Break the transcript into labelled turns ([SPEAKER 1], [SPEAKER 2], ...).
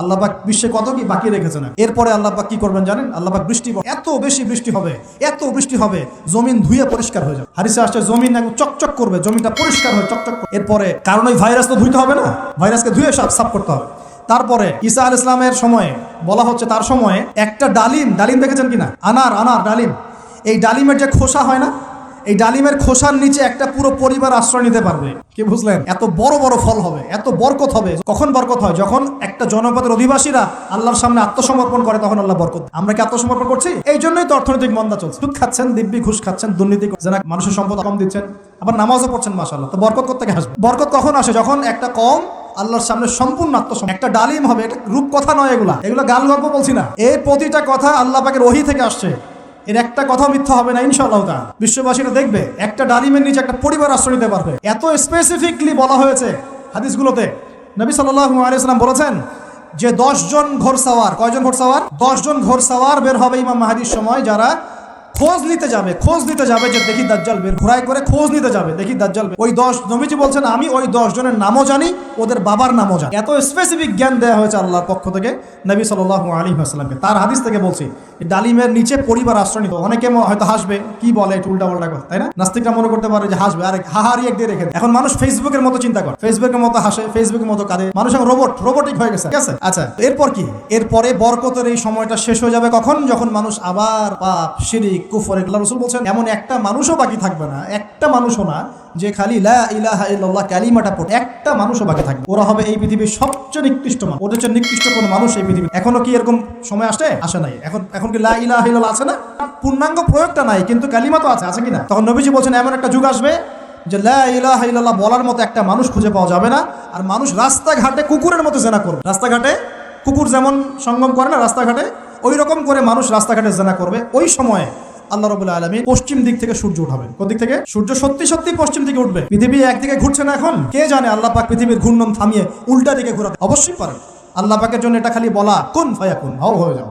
[SPEAKER 1] আল্লাহ পাক বিশ্বে কত কি বাকি রেখেছে না। এরপরে আল্লাহ পাক কি করবেন জানেন? আল্লাহ পাক বৃষ্টি এত বেশি বৃষ্টি হবে, এত বৃষ্টি হবে, জমিন ধুয়ে পরিষ্কার হয়ে যাবে। হারিসে আসছে, জমিন একদম চকচক করবে জমিটা পরিষ্কার হয়ে চকচক এরপরে কারণ ওই ভাইরাস তো ধুইতে হবে না? ভাইরাসকে ধুয়ে সাফ সাফ করতে হবে। তারপরে ঈসা আল ইসলামের সময়ে, বলা হচ্ছে তার সময়ে একটা ডালিম ডালিম দেখেছেন কিনা? আনার আনার ডালিম। এই ডালিমের যে খোসা হয় না এই ডালিমের খোসার নিচে একটা পুরো পরিবার আশ্রয় নিতে পারবে। কি বুঝলেন? এত বড় বড় ফল হবে, এত বরকত হবে। কখন বরকত হয়? যখন একটা জনপদের অধিবাসীরা আল্লাহর সামনে আত্মসমর্পণ করে, তখন আল্লাহ বরকত। আমরা কি আত্মসমর্পণ করছি? এই জন্যই তো অর্থনৈতিক মন্দা চলছে। সুদ খাচ্ছেন, দিব্যি ঘুষ খাচ্ছেন, দুর্নীতি করছেন মানুষের সম্পদ কম দিচ্ছেন, আবার নামাজও পড়ছেন মাসাল্লাহ তো বরকত করতে আসবে? বরকত কখন আসে? যখন একটা কম আল্লাহর সামনে সম্পূর্ণ আত্মসম একটা ডালিম হবে, এটা রূপ কথা নয় এগুলা। এগুলো গাল গল্প বলছি না। এই প্রতিটা কথা আল্লাহ পাকের ওহি থেকে আসছে। এর একটা কথা মিথ্যা হবে না, ইনশাআল্লাহ তা বিশ্ববাসীরা দেখবে, একটা ডালিমের নিচে একটা পরিবার আশ্রয় নিতে পারবে। এত স্পেসিফিকলি বলা হয়েছে হাদিসগুলোতে। নবী সাল্লাল্লাহু আলিয়াল্লাম বলেছেন যে দশজন ঘোরসাওয়ার কয়জন ঘোর ঘোরসাওয়ার দশজন ঘোর সাওয়ার বের হবে ইমাম মাহাদির সময় যারা খোঁজ নিতে যাবে, খোঁজ নিতে যাবে যে দেখি দাজ্জাল বের ঘোরাই করে খোঁজ নিতে যাবে, দেখি দাজ্জাল ওই দশ, নবীজি বলছেন, আমি ওই দশ জনের নামও জানি, ওদের বাবার নামও জানি। এত স্পেসিফিক জ্ঞান দেওয়া হয়েছে আল্লাহর পক্ষ থেকে নবী আলাইহি ওয়াসাল্লামকে। তার হাদিস থেকে বলছি ডালিমের নিচে পরিবার আশ্রয় নিত। অনেকে হয়তো হাসবে, কি বলে একটু উল্টা পাল্টা কথা, তাই না? নাস্তিকরা মনে করতে পারে যে হাসবে, আরে হাহারি এক দিয়ে রেখে। এখন মানুষ ফেসবুকের মতো চিন্তা করে ফেসবুকের মতো হাসে ফেসবুকের মতো কাঁদে। মানুষ এখন রোবট রোবটিক হয়ে গেছে, ঠিক আছে? আচ্ছা এরপর কি? এরপরে বরকতের এই সময়টা শেষ হয়ে যাবে কখন? যখন মানুষ আবার পাপ, শিরিক কুফর এগুলো রসুল বলছেন, এমন একটা মানুষও বাকি থাকবে না, একটা মানুষও না যে খালি লা ইলাহা কালিমাটা পড়ে, একটা মানুষও বাকি থাকবে ওরা হবে এই পৃথিবীর সবচেয়ে নিকৃষ্ট মানুষ। ওদের নিকৃষ্ট কোনো মানুষ এই পৃথিবী এখনও কি এরকম সময় আসে? আসে নাই। এখন এখন কি লা ইলাহা আছে না? পূর্ণাঙ্গ প্রয়োগটা নাই, কিন্তু কালিমা তো আছে আছে কি না তখন নবীজি বলছেন, এমন একটা যুগ আসবে যে লা ইলাহা বলার মতো একটা মানুষ খুঁজে পাওয়া যাবে না, আর মানুষ রাস্তাঘাটে কুকুরের মতো জেনা করবে। রাস্তাঘাটে কুকুর যেমন সঙ্গম করে না, রাস্তাঘাটে ওই রকম করে মানুষ রাস্তাঘাটে জেনা করবে। ওই সময়ে আল্লাহ রবুল্লা আলমী পশ্চিম দিক থেকে সূর্য উঠাবেন। কোন দিক থেকে? সূর্য সত্যি সত্যি পশ্চিম দিকে উঠবে। পৃথিবী একদিকে ঘুরছে না এখন? কে জানে আল্লাহ পাক পৃথিবীর ঘূর্ণন থামিয়ে উল্টা দিকে ঘুরাতে অবশ্যই পারেন। আল্লাহ পাকের জন্য এটা খালি বলা, কোন ফায়া কোন হও হয়ে যাও।